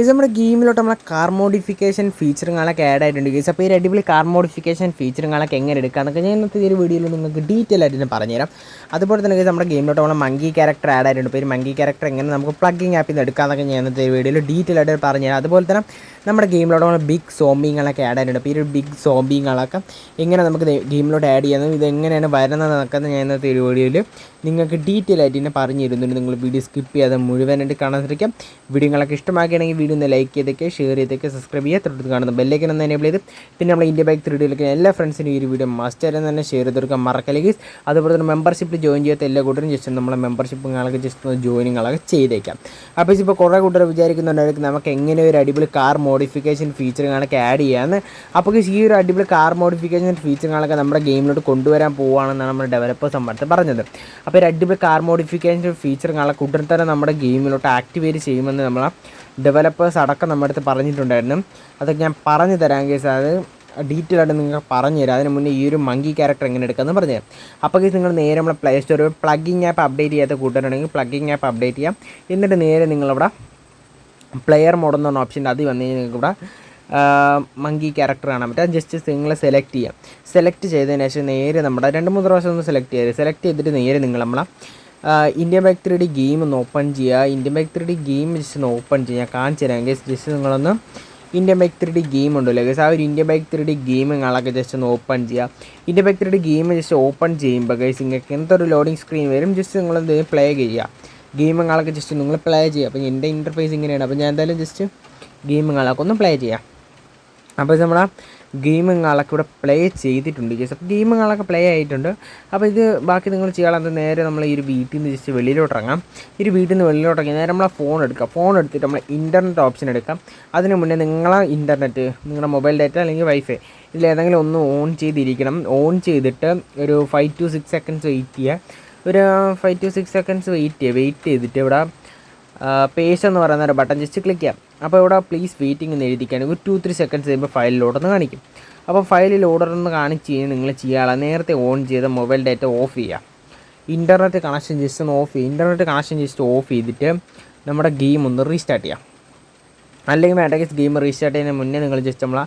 ഇത് നമ്മുടെ ഗെയിമിലോട്ട് നമ്മളെ കാർ മോഡിഫിക്കേഷൻ ഫീച്ചറുകളൊക്കെ ആഡ് ആയിട്ടുണ്ട് ഗൈസ് അപ്പോൾ ഈ അടിപൊളി കാർ മോഡിഫിക്കേഷൻ ഫീച്ചറുകളൊക്കെ എങ്ങനെ എടുക്കാമെന്നൊക്കെ ഞാൻ ഇന്നത്തെ ഈ ഒരു വീഡിയോയിൽ നിങ്ങൾക്ക് ഡീറ്റെയിൽ ആയിട്ട് ഞാൻ പറഞ്ഞുതരാം. അതുപോലെ തന്നെ ഗൈസ് നമ്മുടെ ഗെയിമിലോട്ട് നമ്മളെ മങ്കി ക്യാരക്ടർ ആഡ് ആയിട്ടുണ്ട്. ഇപ്പോൾ ഒരു മങ്കി ക്യാരക്ടർ എങ്ങനെ നമുക്ക് പ്ലഗിങ് ആപ്പിൽ നിന്ന് എടുക്കാമെന്നൊക്കെ ഞാൻ ഇന്നത്തെ ഈ വീഡിയോയിൽ ഡീറ്റെയിൽ ആയിട്ട് പറഞ്ഞുതരാം. അതുപോലെ തന്നെ നമ്മുടെ ഗെയിമിലോട്ട് നമ്മൾ ബിഗ് സോംബിങ്ങളൊക്കെ ആഡ് ആയിട്ടുണ്ട്. അപ്പോൾ ഈ ഒരു ബിഗ് സോംബിങ്ങളൊക്കെ എങ്ങനെ നമുക്ക് ഗെയിമിലോട്ട് ആഡ് ചെയ്യാമെന്നും ഇത് എങ്ങനെയാണ് വരുന്നതെന്നൊക്കെ ഞാൻ ഇന്നത്തെ ഒരു വീഡിയോയിൽ നിങ്ങൾക്ക് ഡീറ്റെയിൽ ആയിട്ട് തന്നെ പറഞ്ഞു തരുന്നുണ്ട് നിങ്ങൾ വീഡിയോ സ്കിപ്പ് ചെയ്യാതെ മുഴുവനായിട്ട് കാണാൻ ശ്രമിക്കാം. വീഡിയോകളൊക്കെ ഇഷ്ടമാക്കുകയാണെങ്കിൽ വീഡിയോ ഒന്ന് ലൈക്ക് ചെയ്തേക്ക് ഷെയർ ചെയ്തേക്ക് സബ്സ്ക്രൈബ് ചെയ്യുക തൊട്ടടുത്ത് കാണുന്ന ബെല്ലേക്കൻ ഒന്ന് എനേബിൾ ചെയ്ത് പിന്നെ നമ്മൾ ഇന്ത്യ ബൈക്ക് ത്രീ ഡിയിലേക്ക് എല്ലാ ഫ്രണ്ട്സിനും ഈ ഒരു വീഡിയോ മസ്റ്റ് ആയിട്ട് തന്നെ ഷെയർ ചെയ്ത് കൊടുക്കാൻ മറക്കല്ലെങ്കിൽ അതുപോലെ തന്നെ മെമ്പർഷിപ്പിൽ ജോയിൻ ചെയ്യാത്ത എല്ലാ കൂട്ടരും ജസ്റ്റ് നമ്മളെ മെമ്പർഷിപ്പ് നിങ്ങൾക്ക് ജസ്റ്റ് ഒന്ന് ജോയിനിങ്ങളൊക്കെ ചെയ്തേക്കാം. അപ്പോൾ ഇപ്പോൾ കുറേ കൂട്ടർ വിചാരിക്കുന്നുണ്ടായിരിക്കും നമുക്ക് എങ്ങനെ ഒരു അടിപൊളി കാർ മോഡിഫിക്കേഷൻ ഫീച്ചർ കണക്ക് ആഡ് ചെയ്യാമെന്ന് അപ്പോൾ ഈ ഒരു അടിപൊളി കാർ മോഡിഫിക്കേഷൻ ഫീച്ചർ കാണൊക്കെ നമ്മുടെ ഗെയിമിലോട്ട് കൊണ്ടുവരാൻ പോവുകയാണെന്നാണ് നമ്മുടെ ഡെവലപ്പേഴ്സ് നമ്മുടെ പറഞ്ഞത്. അപ്പോൾ ഒരു അടിപൊളി കാർ മോഡിഫിക്കേഷൻ ഫീച്ചർ കണക്ക് ഉടൻ തന്നെ നമ്മുടെ ഗെയിമിലോട്ട് ആക്ടിവേറ്റ് ചെയ്യുമെന്ന് നമ്മളെ ഡെവലപ്പേഴ്സ് അടക്കം നമ്മുടെ അടുത്ത് പറഞ്ഞിട്ടുണ്ടായിരുന്നു. അതൊക്കെ ഞാൻ പറഞ്ഞു തരാം കേസ്. അത് ഡീറ്റെയിൽ ആയിട്ട് നിങ്ങൾക്ക് പറഞ്ഞു തരാം. അതിന് മുന്നേ ഈ ഒരു മങ്കി ക്യാരക്ടർ എങ്ങനെ എടുക്കാമെന്ന് പറഞ്ഞു തരാം. അപ്പോൾ കേസ് നിങ്ങൾ നേരെ നമ്മുടെ പ്ലേ സ്റ്റോറിൽ പ്ലഗിങ് ആപ്പ് അപ്ഡേറ്റ് ചെയ്യാത്ത കൂട്ടുകാരുണ്ടെങ്കിൽ പ്ലഗിങ് ആപ്പ് അപ്ഡേറ്റ് ചെയ്യാം. എന്നിട്ട് നേരെ നിങ്ങളവിടെ പ്ലെയർ മോഡ് എന്ന് പറഞ്ഞ ഓപ്ഷൻ അതിൽ വന്നു കഴിഞ്ഞാൽ നിങ്ങൾക്ക് ഇവിടെ മങ്കി ക്യാരക്ടർ കാണാൻ പറ്റും. ജസ്റ്റ് നിങ്ങൾ സെലക്ട് ചെയ്യാം. സെലക്ട് ചെയ്തതിന് ശേഷം നേരെ നമ്മുടെ രണ്ട് മൂന്ന് പ്രാവശ്യം ഒന്ന് സെലക്ട് ചെയ്യരുത് സെലക്ട് ചെയ്തിട്ട് നേരെ നിങ്ങൾ നമ്മളെ Indian bike three D game ഒന്ന് ഓപ്പൺ ചെയ്യുക India bike three D game just ഒന്ന് ഓപ്പൺ ചെയ്യുക ഞാൻ കാണിച്ചു തരാം ഗസ് ജസ്റ്റ് നിങ്ങളൊന്ന് India bike three D game ഉണ്ടല്ലോ ഗസ് ആ ഒരു ഇന്ത്യ ബൈക്ക് ത്രീ ഡി ഗെയിമുകളൊക്കെ ജസ്റ്റ് ഒന്ന് ഓപ്പൺ ചെയ്യുക India bike three D game just open ചെയ്യുമ്പോൾ ഗൈസ് നിങ്ങൾക്ക് എന്തൊരു ലോഡിംഗ് സ്ക്രീൻ വരും ജസ്റ്റ് നിങ്ങളെന്ത് പ്ലേ ചെയ്യുക ഗെയിമുകളൊക്കെ ജസ്റ്റ് നിങ്ങൾ പ്ലേ ചെയ്യുക അപ്പോൾ എന്റെ ഇന്റർഫേസ് ഇങ്ങനെയാണ്. അപ്പോൾ ഞാൻ എന്തായാലും ജസ്റ്റ് ഗെയിമുകളൊക്കെ ഒന്ന് പ്ലേ ചെയ്യാം. അപ്പോൾ നമ്മളെ ഗെയിമുകളൊക്കെ ഇവിടെ പ്ലേ ചെയ്തിട്ടുണ്ട് ജസ്റ്റ് അപ്പോൾ ഗെയിമുകളൊക്കെ പ്ലേ ആയിട്ടുണ്ട്. അപ്പോൾ ഇത് ബാക്കി നിങ്ങൾ ചെയ്യാനുള്ളത് നേരെ നമ്മൾ ഈ ഒരു വീട്ടിൽ നിന്ന് ജസ്റ്റ് വെളിയിലോട്ട് ഇറങ്ങാം. ഈ ഒരു വീട്ടിൽ നിന്ന് വെളിയിലോട്ട് ഇറങ്ങി നേരെ നമ്മളെ ഫോൺ എടുക്കുക ഫോൺ എടുത്തിട്ട് നമ്മൾ ഇന്റർനെറ്റ് ഓപ്ഷൻ എടുക്കാം. അതിന് മുന്നേ നിങ്ങളെ ഇന്റർനെറ്റ് നിങ്ങളുടെ മൊബൈൽ ഡാറ്റ അല്ലെങ്കിൽ വൈഫൈ ഇതിൽ ഏതെങ്കിലും ഒന്ന് ഓൺ ചെയ്തിരിക്കണം. ഓൺ ചെയ്തിട്ട് ഒരു five to six seconds wait ചെയ്യുക. ഒരു five to six seconds wait ചെയ്യുക. വെയിറ്റ് ചെയ്തിട്ട് ഇവിടെ പേജ് എന്ന് പറയുന്ന ഒരു ബട്ടൺ ജസ്റ്റ് ക്ലിക്ക് ചെയ്യാം. അപ്പോൾ ഇവിടെ പ്ലീസ് വെയിറ്റിംഗ് എന്ന് എഴുതിക്കുകയാണെങ്കിൽ ഒരു ടു ത്രീ സെക്കൻഡ്സ് കഴിയുമ്പോൾ ഫയൽ ലോഡെന്ന് കാണിക്കും. അപ്പോൾ ഫയൽ എന്ന് കാണിച്ച് കഴിഞ്ഞാൽ നിങ്ങൾ ചെയ്യാനുള്ള നേരത്തെ ഓൺ ചെയ്ത മൊബൈൽ ഡാറ്റ ഓഫ് ചെയ്യുക. ഇന്റർനെറ്റ് കണക്ഷൻ ജസ്റ്റ് ഒന്ന് ഓഫ് ചെയ്യുക. ഇന്റർനെറ്റ് കണക്ഷൻ ജസ്റ്റ് ഓഫ് ചെയ്തിട്ട് നമ്മുടെ ഗെയിം ഒന്ന് റീസ്റ്റാർട്ട് ചെയ്യാം. അല്ലെങ്കിൽ വേണ്ടെങ്കിൽ ഗെയിം റീസ്റ്റാർട്ട് ചെയ്യുന്നതിന് മുന്നേ നിങ്ങൾ ജസ്റ്റ് നമ്മൾ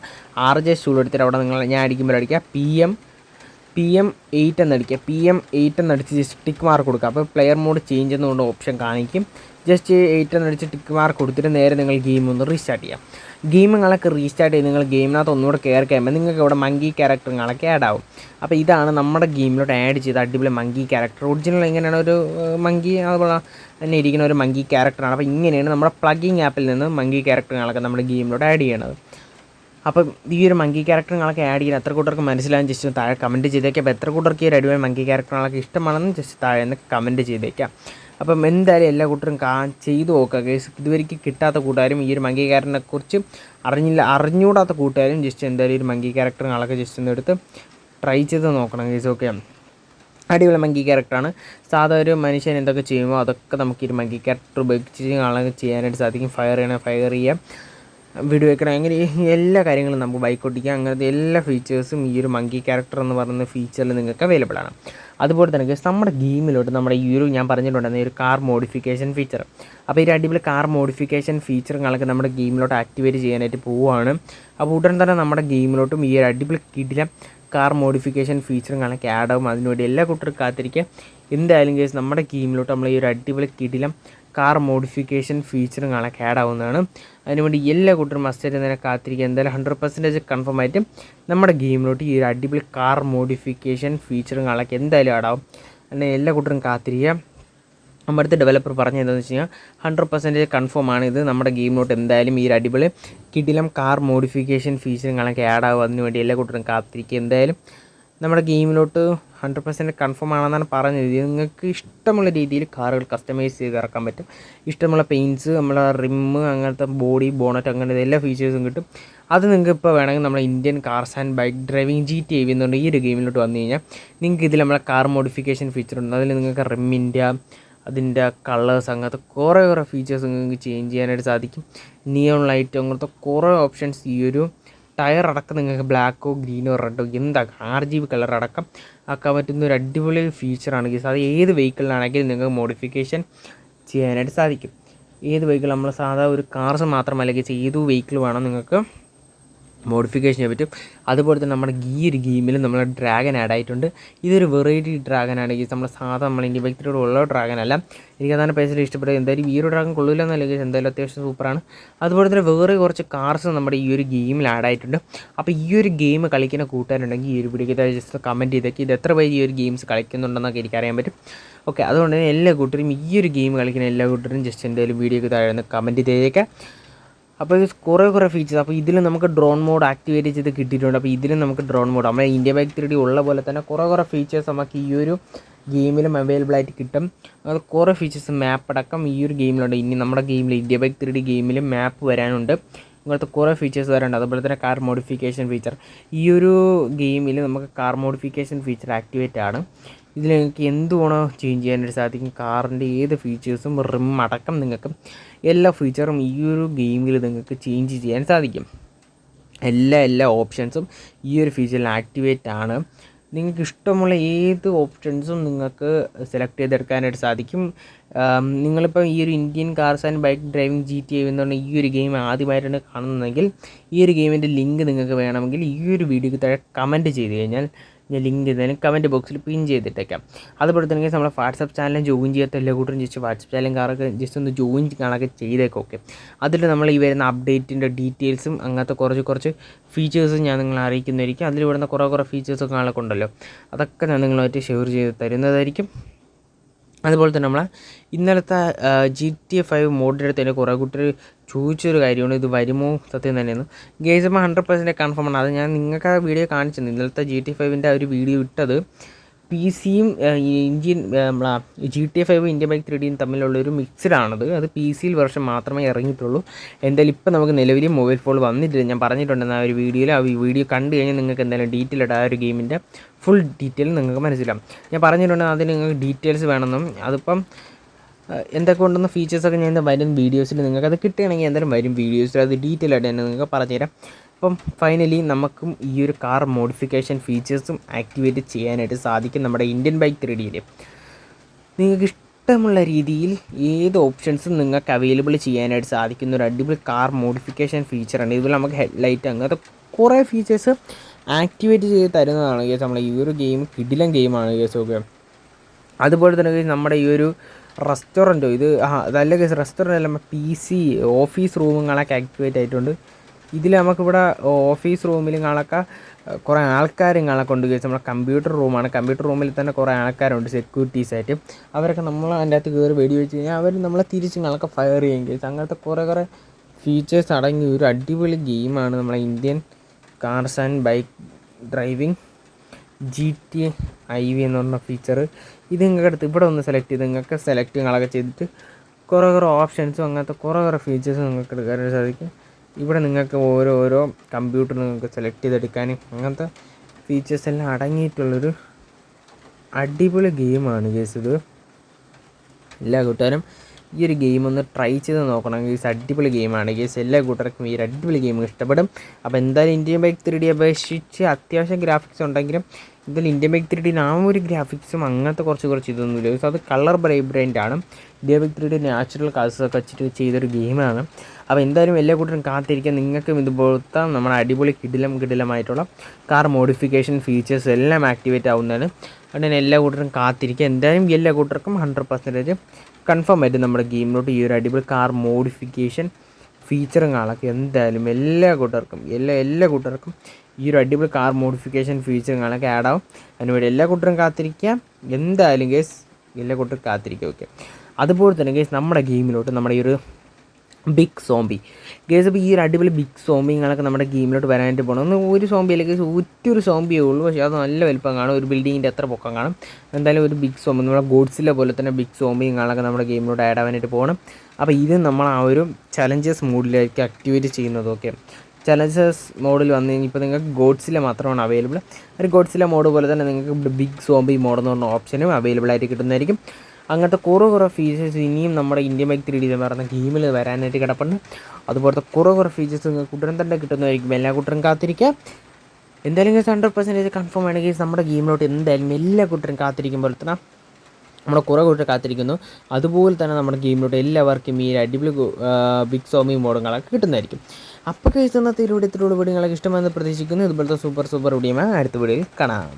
ആർ ജെ സ്റ്റൂൾ എടുത്തിട്ട് അവിടെ നിങ്ങൾ ഞാൻ അടിക്കുമ്പോൾ അടിക്കുക. P M P M eight എന്നടിക്കുക P M eight എന്നടിച്ച് ജസ്റ്റ് ടിക്ക് മാർക്ക് കൊടുക്കുക. അപ്പോൾ പ്ലെയർ മോഡ് ചേഞ്ച് എന്നുകൊണ്ട് ഓപ്ഷൻ കാണിക്കും. ജസ്റ്റ് എയ്റ്റ് എന്നടിച്ച് ടിക്ക് മാർക്ക് കൊടുത്തിട്ട് നേരെ നിങ്ങൾ ഗെയിം ഒന്ന് റീസ്റ്റാർട്ട് ചെയ്യാം. ഗെയിമുകളൊക്കെ റീസ്റ്റാർട്ട് ചെയ്ത് നിങ്ങൾ ഗെയിമിനകത്ത് ഒന്നുകൂടെ കയറി കഴിയുമ്പോൾ നിങ്ങൾക്ക് ഇവിടെ മങ്കി ക്യാരക്ടറുകളൊക്കെ ആഡ് ആവും. അപ്പോൾ ഇതാണ് നമ്മുടെ ഗെയിമിലോട്ട് ആഡ് ചെയ്ത അടിപൊളി മങ്കി ക്യാരക്ടർ ഒറിജിനൽ എങ്ങനെയാണ് ഒരു മങ്കി അതുപോലെ തന്നെ ഇരിക്കുന്ന ഒരു മങ്കി ക്യാരക്ടറാണ് അപ്പോൾ ഇങ്ങനെയാണ് നമ്മുടെ പ്ലഗിങ് ആപ്പിൽ നിന്ന് മങ്കി ക്യാരക്ടറുകളൊക്കെ നമ്മുടെ ഗെയിമിലോട്ട് ആഡ് ചെയ്യണത്. അപ്പം ഈ ഒരു മങ്കി ക്യാരക്ടറുകളൊക്കെ ആഡ് ചെയ്യാൻ എത്ര കൂട്ടർക്ക് മനസ്സിലാകും ജസ്റ്റ് താഴെ കമന്റ് ചെയ്തേക്കാം. അപ്പോൾ എത്ര കൂട്ടർക്ക് ഈ ഒരു അടിപൊളി മങ്കി ക്യാരക്ടറുകളൊക്കെ ഇഷ്ടമാണെന്ന് ജസ്റ്റ് താഴെ നിന്ന് കമന്റ് ചെയ്തേക്കാം. അപ്പം എന്തായാലും എല്ലാ കൂട്ടരും കാ ചെയ്തു നോക്കുക കേസ് ഇതുവരെയ്ക്ക് കിട്ടാത്ത കൂട്ടുകാരും ഈ ഒരു മങ്കി ക്യാരക്ടറിനെക്കുറിച്ച് അറിഞ്ഞില്ല അറിഞ്ഞുകൂടാത്ത കൂട്ടുകാരും ജസ്റ്റ് എന്തായാലും ഒരു മങ്കി ക്യാരക്ടറുകളൊക്കെ ജസ്റ്റ് ഒന്ന് എടുത്ത് ട്രൈ ചെയ്ത് നോക്കണം കേസ് ഓക്കെ അടിപൊളി മങ്കി ക്യാരക്ടറാണ് സാധാ ഒരു മനുഷ്യൻ എന്തൊക്കെ ചെയ്യുമോ അതൊക്കെ നമുക്ക് ഈ മങ്കി ക്യാരക്ടർ ഉപയോഗിച്ച് ആളൊക്കെ ചെയ്യാനായിട്ട് സാധിക്കും. ഫയർ ചെയ്യണം ഫയർ ചെയ്യാം. വീഡിയോ വെക്കണം അങ്ങനെ എല്ലാ കാര്യങ്ങളും നമുക്ക് ബൈക്ക് ഓടിക്കാം. അങ്ങനത്തെ എല്ലാ ഫീച്ചേഴ്സും ഈ ഒരു മങ്കി ക്യാരക്ടർ എന്ന് പറയുന്ന ഫീച്ചറിൽ നിങ്ങൾക്ക് അവൈലബിൾ ആണ്. അതുപോലെ തന്നെ ഗസ് നമ്മുടെ ഗെയിമിലോട്ട് നമ്മുടെ ഈ ഒരു ഞാൻ പറഞ്ഞിട്ടുണ്ടായിരുന്ന ഒരു കാർ മോഡിഫിക്കേഷൻ ഫീച്ചർ അപ്പോൾ ഈ അടിപൊളി കാർ മോഡിഫിക്കേഷൻ ഫീച്ചറുകളൊക്കെ നമ്മുടെ ഗെയിമിലോട്ട് ആക്ടിവേറ്റ് ചെയ്യാനായിട്ട് പോവുകയാണ്. അപ്പോൾ ഉടൻ തന്നെ നമ്മുടെ ഗെയിമിലോട്ടും ഈ ഒരു അടിപൊളി കിടില കാർ മോഡിഫിക്കേഷൻ ഫീച്ചറുകളൊക്കെ ആഡ് ആവും. അതിനുവേണ്ടി എല്ലാ കൂട്ടർക്കും കാത്തിരിക്കുക എന്തായാലും കേസ് നമ്മുടെ ഗെയിമിലോട്ട് നമ്മൾ ഈ ഒരു അടിപൊളി കിടിലം കാർ മോഡിഫിക്കേഷൻ ഫീച്ചറുകളൊക്കെ ആഡ് ആവുന്നതാണ് അതിനുവേണ്ടി എല്ലാ കൂട്ടരും മസ്റ്റായിട്ട് തന്നെ കാത്തിരിക്കുക. എന്തായാലും ഹൺഡ്രഡ് പെർസെന്റേജ് കൺഫേം ആയിട്ട് നമ്മുടെ ഗെയിമിലോട്ട് ഈ ഒരു അടിപൊളി കാർ മോഡിഫിക്കേഷൻ ഫീച്ചറുകളൊക്കെ എന്തായാലും ആടാവും. അങ്ങനെ എല്ലാ കൂട്ടരും കാത്തിരിക്കുക. നമ്മുടെ അടുത്ത് ഡെവലപ്പർ പറഞ്ഞത് എന്താണെന്ന് വെച്ച് കഴിഞ്ഞാൽ ഹൺഡ്രഡ് പെർസെന്റേജ് കൺഫേം ആണ് ഇത്. നമ്മുടെ ഗെയിമിലോട്ട് എന്തായാലും ഈ ഒരു അടിപൊളി കിടിലം കാർ മോഡിഫിക്കേഷൻ ഫീച്ചറും ഫീച്ചറുകളൊക്കെ ആഡ് ആവും അതിനുവേണ്ടി എല്ലാ കൂട്ടരും കാത്തിരിക്കുക. എന്തായാലും നമ്മുടെ ഗെയിമിലോട്ട് ഹൺഡ്രഡ് പെർസെന്റ് കൺഫേം ആണെന്നാണ് പറഞ്ഞത്. നിങ്ങൾക്ക് ഇഷ്ടമുള്ള രീതിയിൽ കാറുകൾ കസ്റ്റമൈസ് ചെയ്ത് ഇറക്കാൻ പറ്റും. ഇഷ്ടമുള്ള പെയിന്റ്സ് നമ്മളെ റിമ്മ് അങ്ങനത്തെ ബോഡി ബോണറ്റ് അങ്ങനത്തെ എല്ലാ ഫീച്ചേഴ്സും കിട്ടും. അത് നിങ്ങൾക്ക് ഇപ്പോൾ വേണമെങ്കിൽ നമ്മുടെ Indian cars and bike driving G T എന്നുണ്ട് ഈ ഒരു ഗെയിമിലോട്ട് വന്നു കഴിഞ്ഞാൽ നിങ്ങൾക്ക് ഇതിൽ നമ്മളെ കാർ മോഡിഫിക്കേഷൻ ഫീച്ചർ ഉണ്ട്. അതിൽ നിങ്ങൾക്ക് റിമ്മിന്റെ അതിന്റെ കളേഴ്സ് അങ്ങനത്തെ കുറേ കുറേ ഫീച്ചേഴ്സ് നിങ്ങൾക്ക് ചേഞ്ച് ചെയ്യാനായിട്ട് സാധിക്കും. നിയോൺ ലൈറ്റ് അങ്ങനത്തെ കുറേ ഓപ്ഷൻസ് ഈ ഒരു ടയർ അടക്കം നിങ്ങൾക്ക് ബ്ലാക്കോ ഗ്രീനോ റെഡോ എന്താ ആർ ജി ബി കളർ അടക്കം ആക്കാൻ പറ്റുന്ന ഒരു അടിപൊളി ഫീച്ചറാണ് ഗീസ് അത് ഏത് വെഹിക്കിളിലാണെങ്കിലും നിങ്ങൾക്ക് മോഡിഫിക്കേഷൻ ചെയ്യാനായിട്ട് സാധിക്കും. ഏത് വെഹിക്കിൾ നമ്മൾ സാധാ ഒരു കാർസ് മാത്രമല്ല ഗൈസ് ഏത് വെഹിക്കിൾ വേണം നിങ്ങൾക്ക് മോഡിഫിക്കേഷൻ ചെയ്യാൻ പറ്റും അതുപോലെ തന്നെ നമ്മുടെ ഈ ഒരു ഗെയിമിൽ നമ്മൾ ഡ്രാഗൺ ആഡ് ആയിട്ടുണ്ട്. ഇതൊരു വെറൈറ്റി ഡ്രാഗൺ ആണെങ്കിൽ നമ്മുടെ സാധാരണ നമ്മൾ ഇന്ത്യ വ്യക്തിയോട് ഉള്ള ഡ്രാഗൺ അല്ല. എനിക്ക് അതാണ് പേഴ്സണലി ഇഷ്ടപ്പെട്ടത്. എന്തായാലും ഈ ഒരു ഡ്രാഗൺ കൊള്ളില്ല ഗീസ് എന്തായാലും അത്യാവശ്യം സൂപ്പറാണ് അതുപോലെ തന്നെ വേറെ കുറച്ച് കാർസ് നമ്മുടെ ഈ ഒരു ഗെയിമിൽ ആഡ് ആയിട്ടുണ്ട്. അപ്പോൾ ഈ ഒരു ഗെയിം കളിക്കുന്ന കൂട്ടുകാരുണ്ടെങ്കിൽ ഈ ഒരു വീഡിയോക്ക് ജസ്റ്റ് കമന്റ് ചെയ്തേക്ക്. ഇത് എത്ര പേര് ഈ ഒരു ഗെയിംസ് കളിക്കുന്നുണ്ടെന്നൊക്കെ എനിക്കറിയാൻ പറ്റും. ഓക്കെ അതുകൊണ്ട് തന്നെ എല്ലാ കൂട്ടരും ഈ ഒരു ഗെയിം കളിക്കുന്ന എല്ലാ കൂട്ടരും ജസ്റ്റ് എന്തായാലും വീഡിയോക്ക് താഴെ കമന്റ് ചെയ്തേക്കാം. അപ്പോൾ ഇത് കുറേ കുറേ ഫീച്ചേഴ്സ് അപ്പോൾ ഇതിൽ നമുക്ക് ഡ്രോൺ മോഡ് ആക്ടിവേറ്റ് ചെയ്ത് കിട്ടിയിട്ടുണ്ട്. അപ്പോൾ ഇതിലും നമുക്ക് ഡ്രോൺ മോഡ് നമ്മുടെ ഇന്ത്യ ബൈക്ക് ത്രീ ഡി ഉള്ള പോലെ തന്നെ കുറേ കുറേ ഫീച്ചേഴ്സ് നമുക്ക് ഈ ഒരു ഗെയിമിലും അവൈലബിൾ ആയിട്ട് കിട്ടും. അത് കുറേ ഫീച്ചേഴ്സ് മാപ്പ് അടക്കം ഈ ഒരു ഗെയിമിലുണ്ട് ഇനി നമ്മുടെ ഗെയിമിൽ India bike three D map വരാനുണ്ട്. ഇങ്ങനത്തെ കുറേ ഫീച്ചേഴ്സ് വരാനുണ്ട്. അതുപോലെ തന്നെ കാർ മോഡിഫിക്കേഷൻ ഫീച്ചർ ഈ ഒരു ഗെയിമിൽ നമുക്ക് കാർ മോഡിഫിക്കേഷൻ ഫീച്ചർ ആക്ടിവേറ്റ് ആണ്. ഇതിൽ നിങ്ങൾക്ക് എന്ത് വേണോ ചേഞ്ച് ചെയ്യാനായിട്ട് സാധിക്കും. കാറിന്റെ ഏത് ഫീച്ചേഴ്സും റിം അടക്കം നിങ്ങൾക്ക് എല്ലാ ഫീച്ചറും ഈ ഒരു ഗെയിമിൽ നിങ്ങൾക്ക് ചേഞ്ച് ചെയ്യാൻ സാധിക്കും. എല്ലാ എല്ലാ ഓപ്ഷൻസും ഈ ഒരു ഫീച്ചറിൽ ആക്ടിവേറ്റ് ആണ്. നിങ്ങൾക്ക് ഇഷ്ടമുള്ള ഏത് ഓപ്ഷൻസും നിങ്ങൾക്ക് സെലക്ട് ചെയ്തെടുക്കാനായിട്ട് സാധിക്കും. നിങ്ങളിപ്പോൾ ഈ ഒരു Indian cars and bike driving G T എന്നുകൊണ്ട് ഈ ഒരു ഗെയിം ആദ്യമായിട്ടാണ് കാണുന്നതെങ്കിൽ ഈ ഒരു ഗെയിമിന്റെ ലിങ്ക് നിങ്ങൾക്ക് വേണമെങ്കിൽ ഈ ഒരു വീഡിയോക്ക് താഴെ കമന്റ് ചെയ്ത് കഴിഞ്ഞാൽ ഞാൻ ലിങ്ക് ചെയ്തതിന് കമന്റ് ബോക്സിൽ പിൻ ചെയ്തിട്ടേക്കാം. അതുപോലെ തന്നെ നമ്മുടെ വാട്സപ്പ് ചാനലും ജോയിൻ ചെയ്യാത്ത എല്ലാ കൂട്ടരും ജസ്റ്റ് വാട്സപ്പ് ചാനലും കാറൊക്കെ ജസ്റ്റ് ഒന്ന് ജോയിൻ കാണാനൊക്കെ ചെയ്തേക്കും ഓക്കെ അതിൽ നമ്മൾ ഈ വരുന്ന അപ്ഡേറ്റിന്റെ ഡീറ്റെയിൽസും അങ്ങനത്തെ കുറച്ച് കുറച്ച് ഫീച്ചേഴ്സും ഞാൻ നിങ്ങളെ അറിയിക്കുന്നതായിരിക്കും. അതിൽ വരുന്ന കുറേ കുറേ ഫീച്ചേഴ്സൊക്കെ കാണൊക്കെ ഉണ്ടല്ലോ അതൊക്കെ ഞാൻ നിങ്ങളുമായിട്ട് ഷെയർ ചെയ്ത് തരുന്നതായിരിക്കും. അതുപോലെ തന്നെ നമ്മളെ ഇന്നലത്തെ ജി ടി എ ഫൈവ് മോഡിന്റെ അടുത്ത് തന്നെ കുറേ കൂട്ടർ ചോദിച്ചൊരു കാര്യമാണ് ഇത് വരുമോ? സത്യം തന്നെയെന്ന് ഗേസമ്മ ഹൺഡ്രഡ് പെർസെന്റ് കൺഫേം ആണ്. അത് ഞാൻ നിങ്ങൾക്ക് ആ വീഡിയോ കാണിച്ചിരുന്നു. ഇന്നലത്തെ ജി ടി ഫൈവിന്റെ ഒരു വീഡിയോ ഇട്ടത് പി സിയും ഇന്ത്യൻ നമ്മളാ G T five Indian bike three ഡിയും തമ്മിലുള്ളൊരു മിക്സഡാണത് അത് പി സിയിൽ വർഷം മാത്രമേ ഇറങ്ങിയിട്ടുള്ളൂ. എന്തായാലും ഇപ്പം നമുക്ക് നിലവിൽ മൊബൈൽ ഫോൺ വന്നിട്ടില്ല. ഞാൻ പറഞ്ഞിട്ടുണ്ടെന്ന് ആ ഒരു വീഡിയോയിൽ ആ വീഡിയോ കണ്ടു കഴിഞ്ഞാൽ നിങ്ങൾക്ക് എന്തായാലും ഡീറ്റെയിൽ ആയിട്ട് ആ ഒരു ഗെയിമിന്റെ ഫുൾ ഡീറ്റെയിൽ നിങ്ങൾക്ക് മനസ്സിലാവും. ഞാൻ പറഞ്ഞിട്ടുണ്ടെങ്കിൽ അതിന് നിങ്ങൾക്ക് ഡീറ്റെയിൽസ് വേണമെന്നും. അതിപ്പം എന്തൊക്കെ ഉണ്ടെന്ന് ഫീച്ചേഴ്സൊക്കെ ഞാൻ വരും വീഡിയോസിൽ നിങ്ങൾക്ക് അത് കിട്ടുകയാണെങ്കിൽ എന്തായാലും വരും വീഡിയോസിൽ അത് ഡീറ്റെയിൽ ആയിട്ട് തന്നെ നിങ്ങൾക്ക് പറഞ്ഞുതരാം. അപ്പം ഫൈനലി നമുക്കും ഈ ഒരു കാർ മോഡിഫിക്കേഷൻ ഫീച്ചേഴ്സും ആക്ടിവേറ്റ് ചെയ്യാനായിട്ട് സാധിക്കും നമ്മുടെ ഇന്ത്യൻ ബൈക്ക് ത്രീ നിങ്ങൾക്ക് ഇഷ്ടമുള്ള രീതിയിൽ ഏത് ഓപ്ഷൻസും നിങ്ങൾക്ക് അവൈലബിൾ ചെയ്യാനായിട്ട് സാധിക്കുന്ന ഒരു അടിപൊളി കാർ മോഡിഫിക്കേഷൻ ഫീച്ചറാണ് ഇതുപോലെ നമുക്ക് ഹെഡ്ലൈറ്റ് അങ്ങനത്തെ കുറേ ഫീച്ചേഴ്സ് ആക്ടിവേറ്റ് ചെയ്ത് തരുന്നതാണ്. കേസ് നമ്മൾ ഈ ഒരു ഗെയിം കിടിലം ഗെയിമാണ് കേസ് ഓക്കെ അതുപോലെ തന്നെ നമ്മുടെ ഈ ഒരു റെസ്റ്റോറന്റോ? ഇത് ആ അതല്ല കേസ് റെസ്റ്റോറന്റ് അല്ല പി സി ഓഫീസ് റൂമുകളൊക്കെ ആക്ടിവേറ്റ് ആയിട്ടുണ്ട്. ഇതിൽ നമുക്കിവിടെ ഓഫീസ് റൂമിലും കാണൊക്കെ കുറേ ആൾക്കാരും കാണൊക്കെ ഉണ്ട് ചോദിച്ചാൽ നമ്മുടെ കമ്പ്യൂട്ടർ റൂമാണ്. കമ്പ്യൂട്ടർ റൂമിൽ തന്നെ കുറേ ആൾക്കാരുണ്ട് സെക്യൂരിറ്റീസ് ആയിട്ട്. അവരൊക്കെ നമ്മൾ അതിന്റെ അകത്ത് കയറി വെടി വെച്ച് കഴിഞ്ഞാൽ അവർ നമ്മളെ തിരിച്ച് കാണൊക്കെ ഫയർ ചെയ്യും കേസ്. അങ്ങനത്തെ കുറേ കുറേ ഫീച്ചേഴ്സ് അടങ്ങിയ ഒരു അടിപൊളി ഗെയിമാണ് നമ്മളെ Indian cars and bike driving G T I V എന്ന് പറഞ്ഞ ഫീച്ചർ ഇത് നിങ്ങൾക്ക് എടുത്ത് ഇവിടെ ഒന്ന് സെലക്ട് ചെയ്ത് നിങ്ങൾക്ക് സെലക്ട് നിങ്ങളൊക്കെ ചെയ്തിട്ട് കുറേ കുറേ ഓപ്ഷൻസും അങ്ങനത്തെ കുറേ കുറേ ഫീച്ചേഴ്സും നിങ്ങൾക്ക് എടുക്കാനായിട്ട് സാധിക്കും. ഇവിടെ നിങ്ങൾക്ക് ഓരോ ഓരോ കമ്പ്യൂട്ടർ നിങ്ങൾക്ക് സെലക്ട് ചെയ്തെടുക്കാനും അങ്ങനത്തെ ഫീച്ചേഴ്സ് എല്ലാം അടങ്ങിയിട്ടുള്ളൊരു അടിപൊളി ഗെയിമാണ് ഗേസ് ഇത്. എല്ലാ കൂട്ടുകാരും ഈ ഒരു ഗെയിം ഒന്ന് ട്രൈ ചെയ്ത് നോക്കണം. ഗേസ് അടിപൊളി ഗെയിമാണ് ഗേസ് എല്ലാ കൂട്ടർക്കും ഈ അടിപൊളി ഗെയിം ഇഷ്ടപ്പെടും. അപ്പോൾ എന്തായാലും ഇന്ത്യൻ ബൈക്ക് ത്രീ ഡി അപേക്ഷിച്ച് അത്യാവശ്യം ഗ്രാഫിക്സ് ഉണ്ടെങ്കിലും ഇതിൽ ഇന്ത്യൻ ബൈക്ക് ത്രീ ഡിന് ആ ഒരു ഗ്രാഫിക്സും അങ്ങനത്തെ കുറച്ച് കുറച്ച് ഇതൊന്നുമില്ല. ഗേസ് അത് കളർ ബ്രൈബ്രന്റ് ആണ്. ബൈക്ക് ത്രീ ഡി നാച്ചുറൽ ഒക്കെ വെച്ചിട്ട് ചെയ്തൊരു ഗെയിമാണ് അപ്പോൾ എന്തായാലും എല്ലാ കൂട്ടരും കാത്തിരിക്കാൻ നിങ്ങൾക്കും ഇതുപോലത്തെ നമ്മുടെ അടിപൊളി കിടിലം കിടിലമായിട്ടുള്ള കാർ മോഡിഫിക്കേഷൻ ഫീച്ചേഴ്സ് എല്ലാം ആക്ടിവേറ്റ് ആവുന്നതാണ്. അതുകൊണ്ട് തന്നെ എല്ലാ കൂട്ടരും കാത്തിരിക്കുക. എന്തായാലും എല്ലാ കൂട്ടർക്കും ഹൺഡ്രഡ് പെർസെന്റേജ് കൺഫേം ആയിട്ട് നമ്മുടെ ഗെയിമിലോട്ട് ഈ ഒരു അടിപൊളി കാർ മോഡിഫിക്കേഷൻ ഫീച്ചറും കാണാം എന്തായാലും എല്ലാ കൂട്ടർക്കും എല്ലാ എല്ലാ കൂട്ടർക്കും ഈ ഒരു അടിപൊളി കാർ മോഡിഫിക്കേഷൻ ഫീച്ചറും കാണാൻ ആഡ് ആവും. അതിനുവേണ്ടി എല്ലാ കൂട്ടരും കാത്തിരിക്കുക. എന്തായാലും കേസ് എല്ലാ കൂട്ടരും കാത്തിരിക്കുക ഓക്കെ അതുപോലെ തന്നെ കേസ് നമ്മുടെ ഗെയിമിലോട്ട് നമ്മുടെ ഈ ഒരു ബിഗ് സോംബി ഗേസ് അപ്പോൾ ഈ ഒരു അടിപൊളി ബിഗ് സോംബിങ്ങളൊക്കെ നമ്മുടെ ഗെയിമിലോട്ട് വരാനായിട്ട് പോകണം ഒന്ന് ഒരു സോംബി അല്ലെങ്കിൽ ഒറ്റൊരു സോംബിയേ ഉള്ളൂ. പക്ഷേ അത് നല്ല വലുപ്പം കാണും. ഒരു ബിൽഡിങ്ങിന്റെ എത്ര പൊക്കം കാണും. എന്തായാലും ഒരു ബിഗ് സോംബി നമ്മുടെ ഗോഡ്സിലെ പോലെ തന്നെ ബിഗ് സോംബിങ്ങളൊക്കെ നമ്മുടെ ഗെയിമിലോട്ട് ആഡ് ആവാനായിട്ട് പോകണം അപ്പോൾ ഇത് നമ്മൾ ആ ഒരു ചലഞ്ചസ് മോഡിലേക്ക് ആക്ടിവേറ്റ് ചെയ്യുന്നത് ഓക്കെ ചലഞ്ചസ് മോഡിൽ വന്നു കഴിഞ്ഞാൽ ഇപ്പോൾ നിങ്ങൾക്ക് ഗോഡ്സിലെ മാത്രമാണ് അവൈലബിൾ ഒരു ഗോഡ്സിലെ മോഡ് പോലെ തന്നെ നിങ്ങൾക്ക് ബിഗ് സോംബി മോഡ് എന്ന് പറഞ്ഞ ഓപ്ഷനും അവൈലബിൾ ആയിട്ട് കിട്ടുന്നതായിരിക്കും. അങ്ങനത്തെ കുറേ കുറേ ഫീച്ചേഴ്സ് ഇനിയും നമ്മുടെ ഇന്ത്യ ബൈക്ക് ത്രീ ഡി എന്ന് പറയുന്ന ഗെയിമിൽ വരാനായിട്ട് കിടപ്പുണ്ട്. അതുപോലത്തെ കുറേ കുറേ ഫീച്ചേഴ്സ് നിങ്ങൾക്ക് ഉടൻ തന്നെ കിട്ടുന്നതായിരിക്കും. എല്ലാ കൂട്ടരും കാത്തിരിക്കുക എന്തായാലും കേസ് ഹൺഡ്രഡ് പെർസെന്റേജ് കൺഫേം ആണെങ്കിൽ കേസ് നമ്മുടെ ഗെയിമിലോട്ട് എന്തായാലും എല്ലാ കൂട്ടരും കാത്തിരിക്കും പോലെ തന്നെ നമ്മുടെ കുറേ കൂട്ടർ കാത്തിരിക്കുന്നു. അതുപോലെ തന്നെ നമ്മുടെ ഗെയിമിലോട്ട് എല്ലാവർക്കും ഈ അടിപൊളി ബിഗ് സോമി മോഡങ്ങളൊക്കെ കിട്ടുന്നതായിരിക്കും. അപ്പോൾ കഴിച്ചുന്ന തിരുവിടി തിരുവിടി വീഡിയോകളൊക്കെ ഇഷ്ടമെന്ന് പ്രതീക്ഷിക്കുന്നു. ഇതുപോലത്തെ സൂപ്പർ സൂപ്പർ വീഡിയോ അടുത്ത വീഡിയോയിൽ കാണാം.